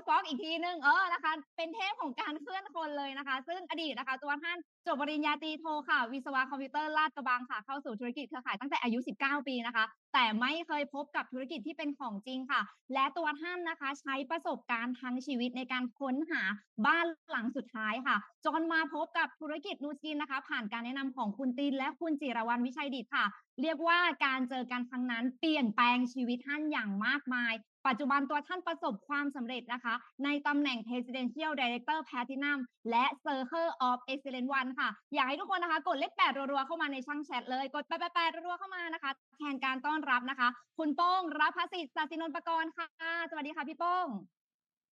ชฟอกอีกทีหนึ่งเออนะคะ เป็นเทพของการเคลื่อนคนเลยนะคะ ซึ่งอดีตนะคะตัวท่านจบปริญญาตรีโทค่ะ วิศวะคอมพิวเตอร์ลาดกระบังค่ะ เข้าสู่ธุรกิจเครือข่ายตั้งแต่อายุ 19 ปีนะคะ แต่ไม่เคยพบกับธุรกิจที่เป็นของจริงค่ะ และตัวท่านนะคะใช้ประสบการณ์ทั้งชีวิตในการค้นหาบ้านหลังสุดท้ายค่ะ จนมาพบกับธุรกิจนูสกินนะคะ ผ่านการแนะนำของคุณตินและคุณจิรวรรณวิชัยดิตค่ะ เรียกว่าการเจอกันครั้งนั้นเปลี่ยนแปลงชีวิตท่านอย่างมากมาย ปัจจุบันตัวท่านประสบความสำเร็จนะคะ ในตำแหน่ง Presidential Director Platinum และ Circle of Excellence One ค่ะ อยากให้ทุกคนนะคะ กดเลขแปดรัวๆเข้ามาในช่องแชทเลย กดแปดแปดรัวๆเข้ามานะคะ แทนการต้อนรับนะคะ คุณโป้งรับภสิทธิ์ศาสินนท์ประกรณ์ค่ะ สวัสดีค่ะพี่โป้ง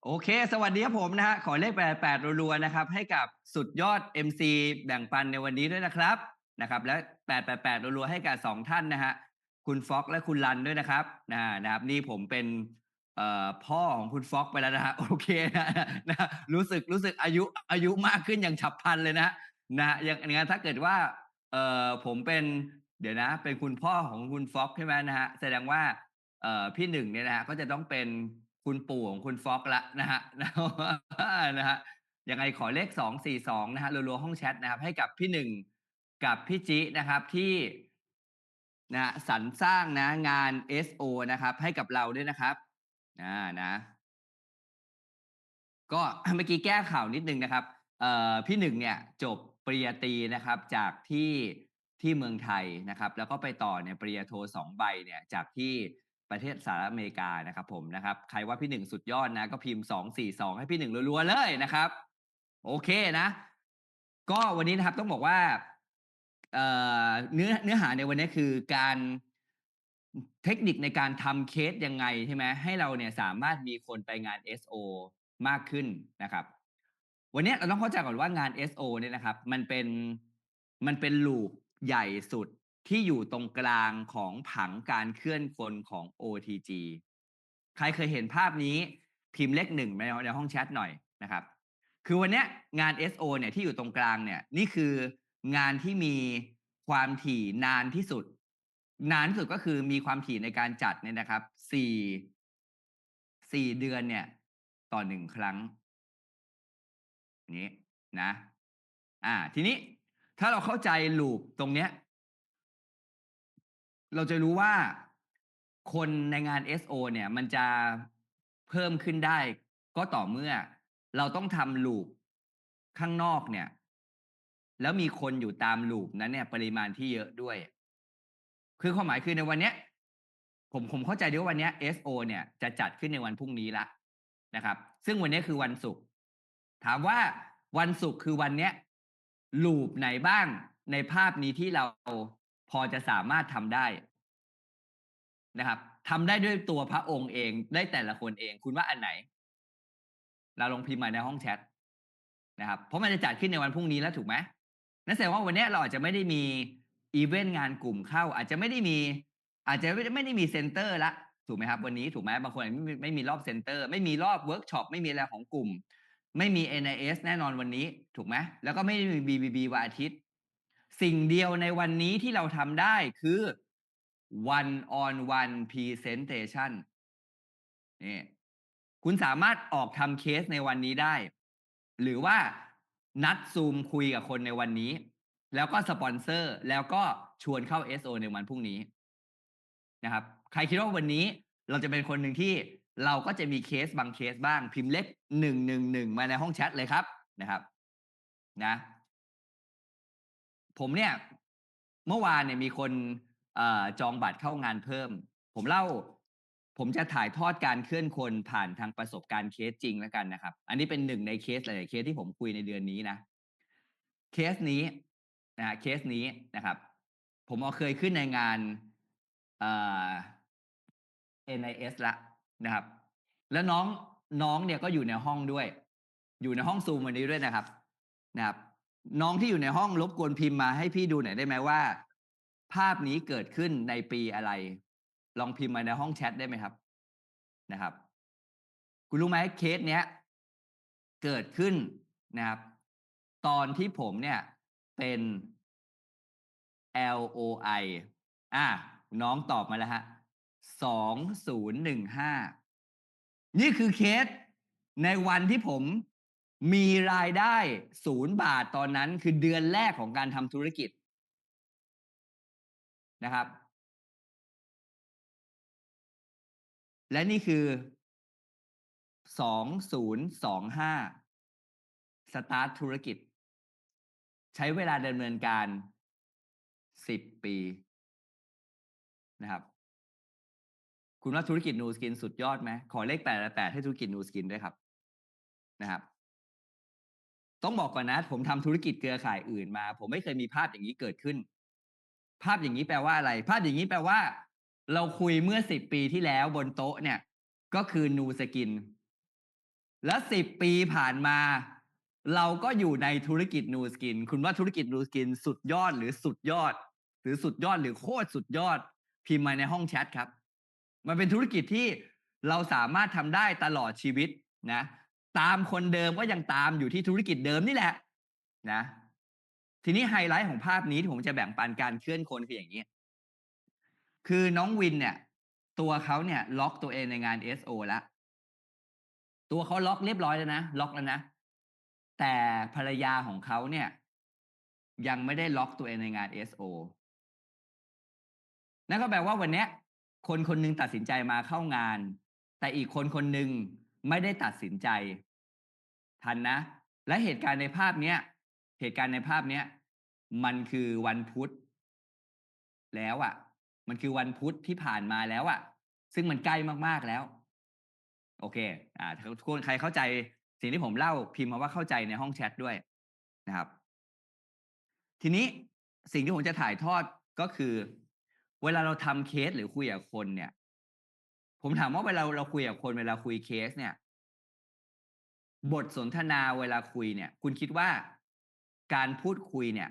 โอเค สวัสดีครับผมนะฮะ ขอเลขแปดแปดรัวๆนะครับ ให้กับสุดยอด MC แบ่งปันในวันนี้ด้วยนะครับนะครับ และแปดแปดแปดรัวๆให้กับสองท่านนะฮะคุณฟ็อกและคุณรันด้วยนะครับนะนะครับนี่ผมเป็น พ่อของคุณฟ็อกไปแล้วนะฮะโอเคนะนะรู้สึกรู้สึกอายุอายุมากขึ้นอย่างฉับพลันเลยนะนะฮะอย่างงั้นถ้าเกิดว่าเออผมเป็นเดี๋ยวนะ เป็นคุณพ่อของคุณฟ็อกใช่ไหมนะฮะแสดงว่าเออพี่หนึ่งเนี่ยนะฮะก็จะต้องเป็นคุณปู่ของคุณฟ็อกละนะฮะนะฮะยังไงขอเลขสองสี่สองนะฮะรัวๆห้องแชทนะครับ ให้กับพี่หนึ่งกับพี่จินะครับที่นะฮะสรรสร้างนะงาน SO นะครับ ให้กับเราด้วยนะครับ นะนะ ก็เมื่อกี้แก้ข่าวนิดนึงนะครับเอ่อพี่หนึ่งเนี่ยจบปริญญาตรีนะครับ จากที่ที่เมืองไทยนะครับ แล้วก็ไปต่อเนี่ยปริญญาโทสองใบเนี่ย จากที่ประเทศสหรัฐอเมริกานะครับ ผมนะครับ ใครว่าพี่หนึ่งสุดยอดนะก็พิมพ์สองสี่สองให้พี่หนึ่งรัวๆเลยนะครับ โอเคนะ ก็วันนี้นะครับต้องบอกว่าเอ่อเนื้อเนื้อหาในวันนี้คือการ เทคนิคในการทำเคสยังไงใช่ไหมให้เราเนี่ยสามารถมีคนไปงาน SO มากขึ้นนะครับ วันนี้เราต้องเข้าใจก่อนว่างาน SO เนี่ยนะครับ มันเป็นมันเป็นลูปใหญ่สุดที่อยู่ตรงกลางของผังการเคลื่อนคนของ OTG ใครเคยเห็นภาพนี้พิมพ์เลขหนึ่งในในห้องแชทหน่อยนะครับ คือวันนี้งาน SO เนี่ยที่อยู่ตรงกลางเนี่ยนี่คืองานที่มีความถี่นานที่สุด นานสุดก็คือมีความถี่ในการจัดเนี่ยนะครับสี่สี่เดือนเนี่ย ต่อหนึ่งครั้งนี้นะ อ่า ทีนี้ถ้าเราเข้าใจลูปตรงเนี้ย เราจะรู้ว่าคนในงาน SO เนี่ย มันจะเพิ่มขึ้นได้ ก็ต่อเมื่อ เราต้องทำลูปข้างนอกเนี่ย แล้วมีคนอยู่ตามลูปนั้นเนี่ย ปริมาณที่เยอะด้วย คือความหมายคือในวันเนี้ย ผมผมเข้าใจดีว่าวันเนี้ย SO เนี่ยจะจัดขึ้นในวันพรุ่งนี้ละนะครับ ซึ่งวันนี้คือวันศุกร์ถามว่าวันศุกร์คือวันเนี้ยลูปไหนบ้างในภาพนี้ที่เราพอจะสามารถทำได้นะครับทำได้ด้วยตัวพระองค์เองได้แต่ละคนเอง คุณว่าอันไหน เราลองพิมพ์มาในห้องแชทนะครับ เพราะมันจะจัดขึ้นในวันพรุ่งนี้แล้วถูกไหมนั่นแสดงว่าวันนี้เราอาจจะไม่ได้มี อีเวนต์งานกลุ่มเข้าอาจจะไม่ได้มี อาจจะไม่ได้มีเซนเตอร์ละถูกไหมครับ วันนี้ถูกไหมบางคนไม่ไม่มีรอบเซนเตอร์ไม่มีรอบเวิร์กช็อปไม่มีอะไรของกลุ่ม ไม่มี NIS แน่นอนวันนี้ถูกไหมแล้วก็ไม่ได้มี BBB วันอาทิตย์ สิ่งเดียวในวันนี้ที่เราทำได้คือ one on one presentation นี่คุณสามารถออกทำเคสในวันนี้ได้ หรือว่านัดซูมคุยกับคนในวันนี้ แล้วก็สปอนเซอร์แล้วก็ชวนเข้า SO ในวันพรุ่งนี้นะครับ ใครคิดว่าวันนี้เราจะเป็นคนหนึ่งที่เราก็จะมีเคสบางเคสบ้าง พิมพ์เลขหนึ่งหนึ่งหนึ่งมาในห้องแชทเลยครับนะครับ นะ ผมเนี่ย เมื่อวานเนี่ยมีคนออจองบัตรเข้างานเพิ่ม ผมเล่า ผมจะถ่ายทอดการเคลื่อนคนผ่านทางประสบการณ์เคสจริงแล้วกันนะครับ อันนี้เป็นหนึ่งในเคสหลายๆเคสที่ผมคุยในเดือนนี้นะ เคสนี้ นะฮะเคสนี้นะครับ ผมเอาเคยขึ้นในงานเอ่อ NIS ละนะครับ แล้วน้องน้องเนี่ยก็อยู่ในห้องด้วย อยู่ในห้องซูมวันนี้ด้วยนะครับ นะครับ น้องที่อยู่ในห้องรบกวนพิมพ์มาให้พี่ดูหน่อยได้ไหมว่า ภาพนี้เกิดขึ้นในปีอะไร ลองพิมพ์มาในห้องแชทได้ไหมครับ นะครับ คุณรู้ไหมเคสเนี้ย เกิดขึ้นนะครับ ตอนที่ผมเนี่ย เป็น LOI อะน้องตอบมาแล้วฮะสองศูนย์หนึ่งห้านี่คือเคสในวันที่ผมมีรายได้ศูนย์บาทตอนนั้นคือเดือนแรกของการทำธุรกิจนะครับ และนี่คือสองศูนย์สองห้าสตาร์ทธุรกิจ ใช้เวลาดำเนินการสิบปีนะครับ คุณว่าธุรกิจนูสกินสุดยอดไหมขอเลขแปดแปดให้ธุรกิจนูสกินด้วยครับนะครับ ต้องบอกก่อนนะ ผมทำธุรกิจเครือข่ายอื่นมา ผมไม่เคยมีภาพอย่างนี้เกิดขึ้น ภาพอย่างนี้แปลว่าอะไร ภาพอย่างนี้แปลว่า เราคุยเมื่อสิบปีที่แล้วบนโต๊ะเนี่ย ก็คือนูสกิน และสิบปีผ่านมา เราก็อยู่ในธุรกิจนูสกิน คุณว่าธุรกิจนูสกิน สุดยอดหรือสุดยอด หรือสุดยอดหรือโคตรสุดยอด พิมพ์มาในห้องแชทครับ มันเป็นธุรกิจที่เราสามารถทำได้ตลอดชีวิตนะ ตามคนเดิมก็ยังตามอยู่ที่ธุรกิจเดิมนี่แหละนะ ทีนี้ไฮไลท์ของภาพนี้ที่ผมจะแบ่งปันการเคลื่อนคนคืออย่างนี้ คือน้องวินเนี่ย ตัวเขาเนี่ย ล็อกตัวเองในงาน SO แล้วตัวเขาล็อกเรียบร้อยแล้วนะล็อกแล้วนะ แต่ภรรยาของเขาเนี่ย ยังไม่ได้ล็อกตัวเองในงาน SO นั่นก็แปลว่าวันนี้คนคนหนึงตัดสินใจมาเข้างาน แต่อีกคนคนหนึ่งไม่ได้ตัดสินใจ ทันนะ และเหตุการณ์ในภาพเนี้ยเหตุการณ์ในภาพเนี้ยมันคือวันพุธ แล้วอะ่ะ มันคือวันพุธที่ผ่านมาแล้วอะ่ะ ซึ่งมันใกล้มากๆแล้ว โอเค อ่าทุกคนใครเข้าใจ สิ่งที่ผมเล่าพิมพ์มาว่าเข้าใจในห้องแชทด้วยนะครับ ทีนี้สิ่งที่ผมจะถ่ายทอดก็คือ เวลาเราทำเคสหรือคุยกับคนเนี่ย ผมถามว่าเวลาเราคุยกับคนเวลาคุยเคสเนี่ย บทสนทนาเวลาคุยเนี่ย คุณคิดว่าการพูดคุยเนี่ย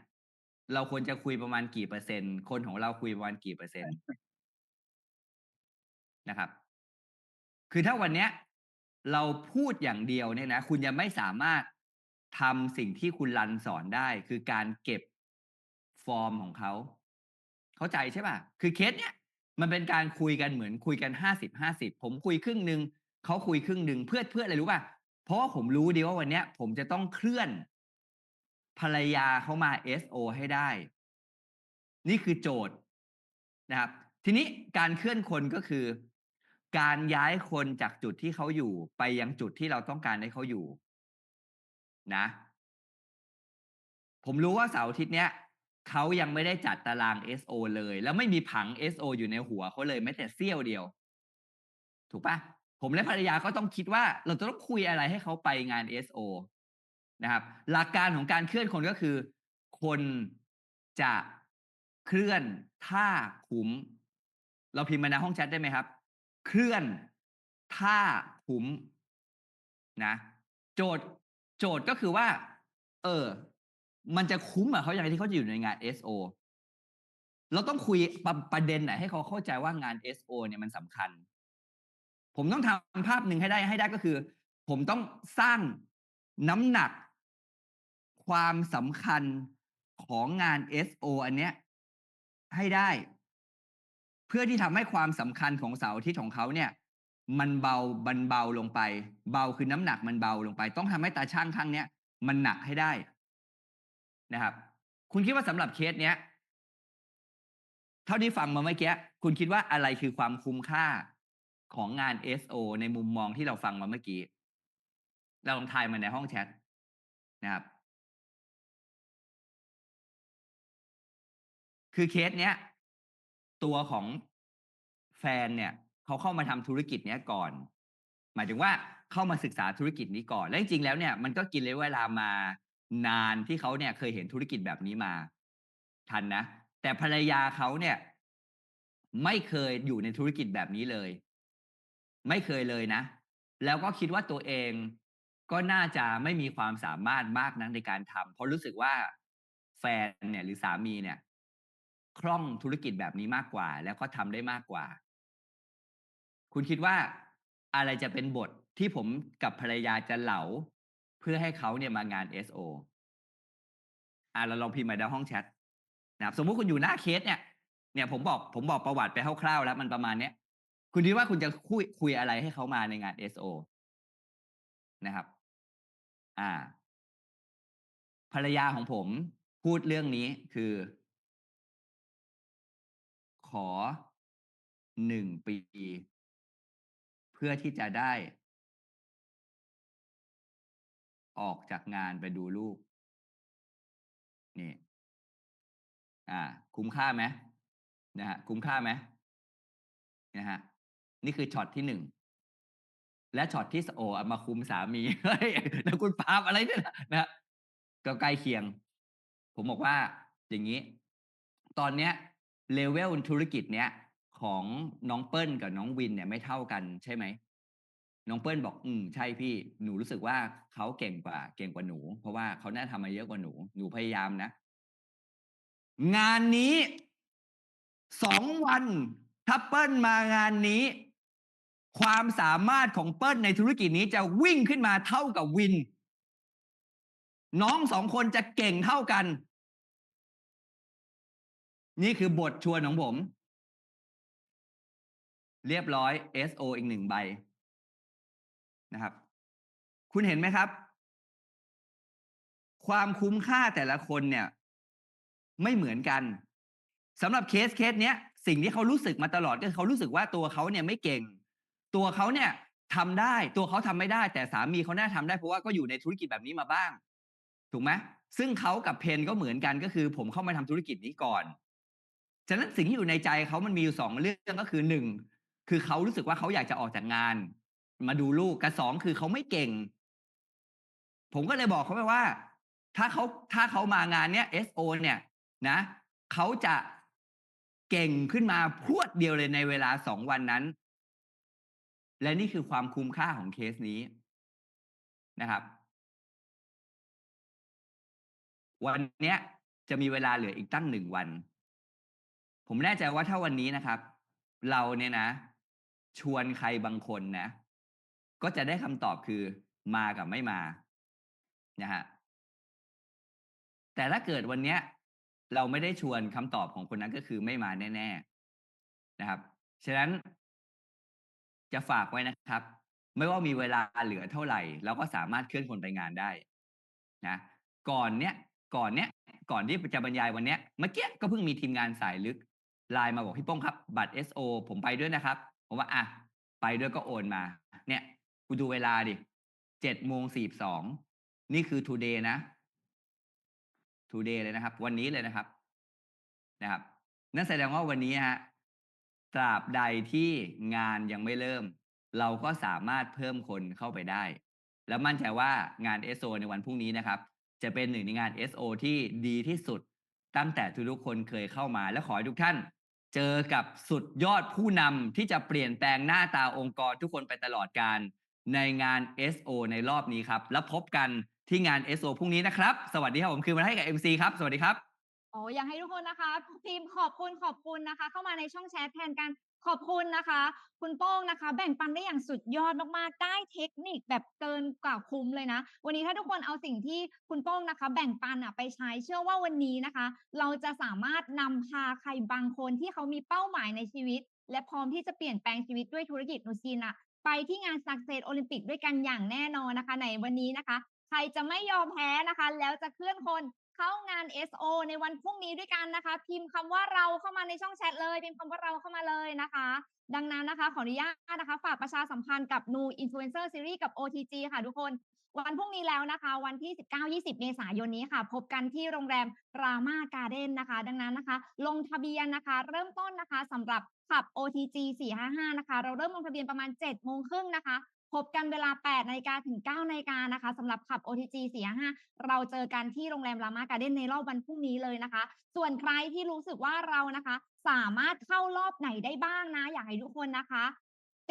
เราควรจะคุยประมาณกี่เปอร์เซ็นต์ คนของเราคุยประมาณกี่เปอร์เซ็นต์นะครับ คือถ้าวันเนี้ย เราพูดอย่างเดียวเนี่ยนะ คุณยังไม่สามารถทำสิ่งที่คุณรันสอนได้ คือการเก็บฟอร์มของเขา เข้าใจใช่ป่ะ คือเคสเนี้ยมันเป็นการคุยกันเหมือนคุยกันห้าสิบห้าสิบผมคุยครึ่งหนึ่งเขาคุยครึ่งหนึ่งเพื่อเพื่ออะไรรู้ป่ะ เพราะว่าผมรู้ดีว่าวันเนี้ย ผมจะต้องเคลื่อน ภรรยาเขามา SO ให้ได้ นี่คือโจทย์นะครับ ทีนี้การเคลื่อนคนก็คือ การย้ายคนจากจุดที่เขาอยู่ ไปยังจุดที่เราต้องการให้เขาอยู่ นะ ผมรู้ว่าเสาร์อาทิตย์เนี้ยเขายังไม่ได้จัดตาราง SO เลย แล้วไม่มีผัง SO อยู่ในหัวเขาเลยแม้แต่เสี้ยวเดียว ถูกปะผมและภรรยาก็ต้องคิดว่า เราจะต้องคุยอะไรให้เขาไปงาน SO นะครับ หลักการของการเคลื่อนคนก็คือ คนจะเคลื่อนท่าขุมเราพิมพ์มาในห้องแชทได้ไหมครับ เคลื่อนท่าขุมนะโจทย์โจทย์ก็คือว่า เออ มันจะคุ้มกับเขาอย่างไรที่เขาจะอยู่ในงาน SO เราต้องคุยประประเด็นไหนให้เขาเข้าใจว่างาน SO เนี่ยมันสำคัญ ผมต้องทำภาพหนึ่งให้ได้ให้ได้ก็คือ ผมต้องสร้างน้ำหนัก ความสำคัญของงาน SO อันเนี้ยให้ได้ เพื่อที่ทำให้ความสำคัญของเสาร์อาทิตย์ของเขาเนี่ย มันเบาบันเบาลงไป เบาคือน้ำหนักมันเบาลงไป ต้องทำให้ตาช่างข้างเนี้ยมันหนักให้ได้นะครับ คุณคิดว่าสำหรับเคสเนี้ย เท่าที่ฟังมาเมื่อกี้คุณคิดว่าอะไรคือความคุ้มค่าของงาน SO ในมุมมองที่เราฟังมาเมื่อกี้ เราลองทายมาในห้องแชทนะครับ คือเคสเนี้ย ตัวของแฟนเนี่ยเขาเข้ามาทำธุรกิจเนี้ยก่อน หมายถึงว่าเข้ามาศึกษาธุรกิจนี้ก่อน และจริงๆแล้วเนี่ยมันก็กินระยเวลามานานที่เขาเนี่ยเคยเห็นธุรกิจแบบนี้มา ทันนะ แต่ภรรยาเขาเนี่ย ไม่เคยอยู่ในธุรกิจแบบนี้เลย ไม่เคยเลยนะ แล้วก็คิดว่าตัวเองก็น่าจะไม่มีความสามารถมากนักในการทำเพราะรู้สึกว่าแฟนเนี่ยหรือสามีเนี่ย คล่องธุรกิจแบบนี้มากกว่า แล้วก็ทำได้มากกว่า คุณคิดว่าอะไรจะเป็นบทที่ผมกับภรรยาจะเหลา เพื่อให้เขาเนี่ยมางาน SO อ่าเราลองพิมพ์มาในห้องแชทนะครับสมมุติคุณอยู่หน้าเคสเนี่ย เนี่ยผมบอกผมบอกประวัติไปคร่าวๆแล้วมันประมาณเนี้ยคุณคิดว่าคุณจะคุยคุยอะไรให้เขามาในงาน SO นะครับ อ่า ภรรยาของผมพูดเรื่องนี้คือ ขอหนึ่งปี เพื่อที่จะได้ ออกจากงานไปดูลูก นี่ อ่า คุ้มค่าไหมนะฮะคุ้มค่าไหมนะฮะนี่คือช็อตที่หนึ่งและช็อตที่โอเอามาคุมสามีเฮ้ยแล้วคุณปาล์มอะไรเนี่ยนะนะฮะก็ใกล้เคียง ผมบอกว่าอย่างนี้ ตอนเนี้ย เลเวลธุรกิจเนี้ยของน้องเปิ้ลกับน้องวินเนี่ยไม่เท่ากันใช่ไหมน้องเปิ้ลบอกอืมใช่พี่หนูรู้สึกว่าเขาเก่งกว่า เก่งกว่าหนู เพราะว่าเขาน่าทำมาเยอะกว่าหนูหนูพยายามนะ งานนี้สองวันถ้าเปิ้ลมางานนี้ ความสามารถของเปิ้ลในธุรกิจนี้จะวิ่งขึ้นมาเท่ากับวิน น้องสองคนจะเก่งเท่ากัน นี่คือบทชวนของผม เรียบร้อย SO อีกหนึ่งใบนะครับ คุณเห็นไหมครับ ความคุ้มค่าแต่ละคนเนี่ย ไม่เหมือนกันสำหรับเคสเคสเนี้ย สิ่งที่เขารู้สึกมาตลอดก็คือเขารู้สึกว่าตัวเขาเนี่ยไม่เก่ง ตัวเขาเนี่ยทำได้ ตัวเขาทำไม่ได้ แต่สามีเขาน่าทำได้เพราะว่าก็อยู่ในธุรกิจแบบนี้มาบ้าง ถูกไหมซึ่งเขากับเพนก็เหมือนกันก็คือ ผมเข้ามาทำธุรกิจนี้ก่อน ฉะนั้นสิ่งที่อยู่ในใจเขามันมีอยู่สองเรื่องก็คือหนึ่งคือเขารู้สึกว่าเขาอยากจะออกจากงาน มาดูลูกกับสองคือเขาไม่เก่ง ผมก็เลยบอกเขาไปว่า ถ้าเขาถ้าเขามางานเนี้ย SO เนี่ย นะเขาจะเก่งขึ้นมาพรวดเดียวเลยในเวลาสองวันนั้น และนี่คือความคุ้มค่าของเคสนี้นะครับ วันเนี้ยจะมีเวลาเหลืออีกตั้งหนึ่งวัน ผมแน่ใจว่าถ้าวันนี้นะครับ เราเนี่ยนะ ชวนใครบางคนนะ ก็จะได้คำตอบคือมากับไม่มานะฮะแต่ถ้าเกิดวันเนี้ย เราไม่ได้ชวนคำตอบของคนนั้นก็คือไม่มาแน่ ๆนะครับ ฉะนั้นจะฝากไว้นะครับ ไม่ว่ามีเวลาเหลือเท่าไหร่ เราก็สามารถเคลื่อนคนไปงานได้นะก่อนเนี้ยก่อนเนี้ยก่อนที่จะบรรยายวันเนี้ยเมื่อกี้ก็เพิ่งมีทีมงานสายลึก ไลน์มาบอกพี่โป้งครับ บัตร SO ผมไปด้วยนะครับ ผมว่าอะไปด้วยก็โอนมา เนี่ยกูดูเวลาดิเจ็ดโมงสี่สองนี่คือ today นะ today เลยนะครับ วันนี้เลยนะครับ นะครับ นั่นแสดงว่าวันนี้ฮะตราบใดที่งานยังไม่เริ่ม เราก็สามารถเพิ่มคนเข้าไปได้ แล้วมั่นใจว่างาน SO ในวันพรุ่งนี้นะครับ จะเป็นหนึ่งในงาน SO ที่ดีที่สุดตั้งแต่ทุกๆคนเคยเข้ามาและขอให้ทุกท่าน เจอกับสุดยอดผู้นำที่จะเปลี่ยนแปลงหน้าตาองค์กรทุกคนไปตลอดการในงาน SO ในรอบนี้ครับ แล้วพบกันที่งาน SO พรุ่งนี้นะครับ สวัสดีครับ ผมคือมาให้กับ MC ครับ สวัสดีครับ โอ้อยากให้ทุกคนนะคะพิมขอบคุณขอบคุณนะคะ เข้ามาในช่องแชทแทนกันขอบคุณนะคะ คุณโป้งนะคะ แบ่งปันได้อย่างสุดยอดมากๆ ได้เทคนิคแบบเกินกว่าคุ้มเลยนะ วันนี้ถ้าทุกคนเอาสิ่งที่คุณโป้งนะคะ แบ่งปันอะไปใช้เชื่อว่าวันนี้นะคะ เราจะสามารถนำพาใครบางคนที่เขามีเป้าหมายในชีวิต และพร้อมที่จะเปลี่ยนแปลงชีวิตด้วยธุรกิจนูซินอะไปที่งานสักเซสโอลิมปิกด้วยกันอย่างแน่นอนนะคะ ในวันนี้นะคะ ใครจะไม่ยอมแพ้นะคะ แล้วจะเคลื่อนคน เข้างาน SO ในวันพรุ่งนี้ด้วยกันนะคะ พิมพ์คำว่าเราเข้ามาในช่องแชทเลย พิมพ์คำว่าเราเข้ามาเลยนะคะ ดังนั้นนะคะ ขออนุญาตนะคะ ฝากประชาสัมพันธ์กับ New Influencer Series กับ OTG ค่ะทุกคนวันพรุ่งนี้แล้วนะคะ วันที่ 19-20 เมษายนนี้ค่ะ พบกันที่โรงแรมรามาการ์เด้นนะคะ ดังนั้นนะคะ ลงทะเบียนนะคะ เริ่มต้นนะคะสำหรับขับ OTG 455 นะคะ เราเริ่มลงทะเบียนประมาณ7โมงครึ่งนะคะ พบกันเวลา 8นาฬิกาถึง 9นาฬิกานะคะสำหรับขับ OTG 455เราเจอกันที่โรงแรมรามาการ์เด้นในรอบวันพรุ่งนี้เลยนะคะ ส่วนใครที่รู้สึกว่าเรานะคะ สามารถเข้ารอบไหนได้บ้างนะ อยากให้ทุกคนนะคะ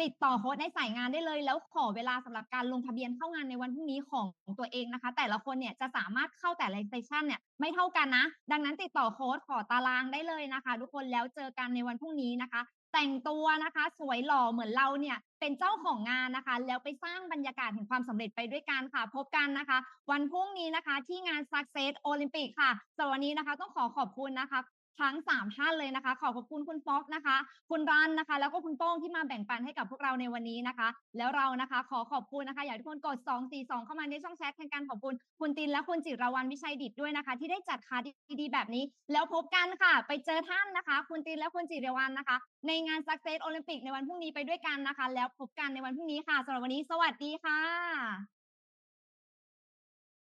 ติดต่อโค้ดในสายงานได้เลย แล้วขอเวลาสำหรับการลงทะเบียนเข้างานในวันพรุ่งนี้ของตัวเองนะคะ แต่ละคนเนี่ยจะสามารถเข้าแต่ละเซสชันเนี่ยไม่เท่ากันนะ ดังนั้นติดต่อโค้ดขอตารางได้เลยนะคะ ทุกคนแล้วเจอกันในวันพรุ่งนี้นะคะ แต่งตัวนะคะ สวยหล่อเหมือนเราเนี่ยเป็นเจ้าของงานนะคะ แล้วไปสร้างบรรยากาศแห่งความสำเร็จไปด้วยกันค่ะ พบกันนะคะ วันพรุ่งนี้นะคะ ที่งาน Success Olympic ค่ะสำหรับวันนี้นะคะ ต้องขอขอบคุณนะคะ ทั้ง3ท่านเลยนะคะ ขอขอบคุณคุณป๊อกนะคะ คุณรันนะคะ แล้วก็คุณโต้งที่มาแบ่งปันให้กับพวกเราในวันนี้นะคะ แล้วเรานะคะ ขอขอบคุณนะคะอยากให้ทุกคนกด 242 เข้ามาในช่องแชทแทนการขอบคุณคุณตินและคุณจิรวรรณวิชัยดิตด้วยนะคะ ที่ได้จัดคาดีๆแบบนี้ แล้วพบกันค่ะ ไปเจอท่านนะคะ คุณตินและคุณจิรวรรณนะคะ ในงาน Success Olympic ในวันพรุ่งนี้ไปด้วยกันนะคะ แล้วพบกันในวันพรุ่งนี้ค่ะสำหรับวันนี้ สวัสดีค่ะ